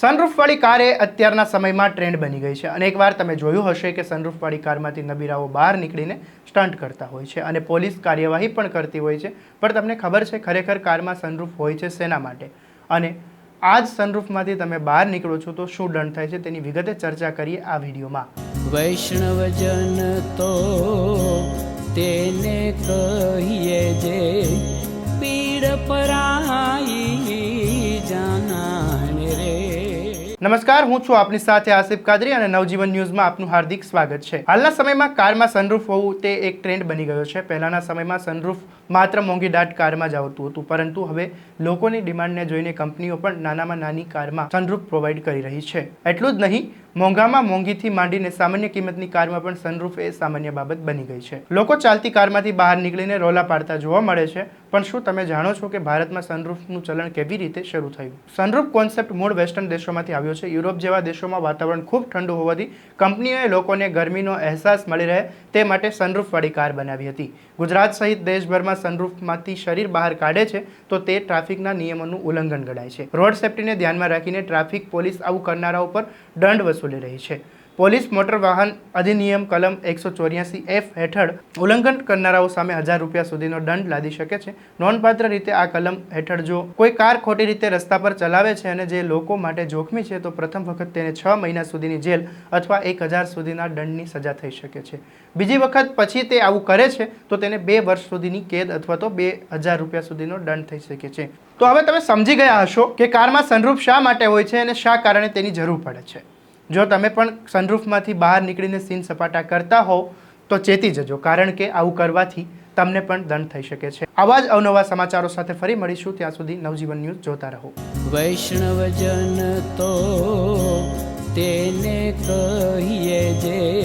સનરૂફવાળી car એ અત્યારના સમયમાં trend બની ગઈ છે. અને એકવાર તમે જોયું હશે કે સનરૂફવાળી કારમાંથી નબીરાઓ બહાર નીકળીને સ્ટન્ટ કરતા હોય છે અને પોલીસ કાર્યવાહી પણ કરતી હોય છે. પણ તમને ખબર છે, ખરેખર કારમાં સનરૂફ હોય છે શેના માટે? અને આ જ સનરૂફમાંથી તમે બહાર નીકળો છો તો શું દંડ થાય છે તેની વિગતે ચર્ચા કરીએ આ વિડીયોમાં. વૈષ્ણવજન તો તેને કહીએ જે પીડ પરાઈ જાનાને રે નમસ્કાર, હું છું આપની સાથે આસિફ કાદરી અને નવજીવન ન્યૂઝમાં આપનું હાર્દિક સ્વાગત છે. હાલના સમયમાં કારમાં સનરૂફ હોવું તે એક ટ્રેન્ડ બની ગયો છે. પહેલાના સમયમાં સનરૂફ માત્ર મોંઘી દાટ કારમાં જ આવતું હતું, પરંતુ હવે લોકોની ડિમાન્ડને જોઈને કંપનીઓ પણ નાનામાં નાની કારમાં સનરૂફ પ્રોવાઈડ કરી રહી છે. એટલું જ નહીં મોંઘામાં મોંઘીથી માંડીને સામાન્ય કિંમતની કારમાં પણ સનરૂફ એ સામાન્ય બાબત બની ગઈ છે. લોકો ચાલતી કારમાંથી બહાર નીકળીને રોલા પાડતા જોવા મળે છે, પણ શું તમે જાણો છો કે ભારતમાં સનરૂફનું ચલણ કેવી રીતે શરૂ થયું? સનરૂફ કોન્સેપ્ટ મૂળ વેસ્ટર્ન દેશોમાંથી આવ્યો છે. યુરોપ જેવા દેશોમાં વાતાવરણ ખૂબ ઠંડુ હોવાથી કંપનીઓએ લોકોને ગરમીનો અહેસાસ મળી રહે તે માટે સનરૂફવાળી કાર બનાવી હતી. ગુજરાત સહિત દેશભરમાં સનરૂફમાંથી શરીર બહાર કાઢે છે, તો તે ટ્રાફિકના નિયમોનું ઉલ્લંઘન ગણાય છે. રોડ સેફટીને ધ્યાનમાં રાખીને ટ્રાફિક પોલીસ આવું કરનારા ઉપર દંડ વસૂલી રહી છે. પોલીસ મોટર વાહન અધિનિયમ કલમ એકસો ચોર્યાસી એફ હેઠળ ઉલ્લંઘન કરનારાઓ સામે હજાર રૂપિયા સુધીનો દંડ લાદી શકે છે. નોંધપાત્ર રીતે આ કલમ હેઠળ જો કોઈ કાર ખોટી રીતે રસ્તા પર ચલાવે છે અને જે લોકો માટે જોખમી છે, તો પ્રથમ વખત તેને છ મહિના સુધીની જેલ અથવા એક હજાર સુધીના દંડની સજા થઈ શકે છે. બીજી વખત પછી તે આવું કરે છે, તો તેને બે વર્ષ સુધીની કેદ અથવા તો બે હજાર રૂપિયા સુધીનો દંડ થઈ શકે છે. તો હવે તમે સમજી ગયા હશો કે કારમાં સનરૂફ શા માટે હોય છે અને શા કારણે તેની જરૂર પડે છે? જો તમે પણ સનરૂફમાંથી બહાર નીકળીને સીન સપાટા કરતા હોવ, તો ચેતી જજો, કારણ કે આવું કરવાથી તમને પણ દંડ થઈ શકે છે. આવા જ અવનવા સમાચારો સાથે ફરી મળીશું. ત્યાં સુધી નવજીવન ન્યૂઝ જોતા રહો. વૈષ્ણવજન તો તેને કહીએ જે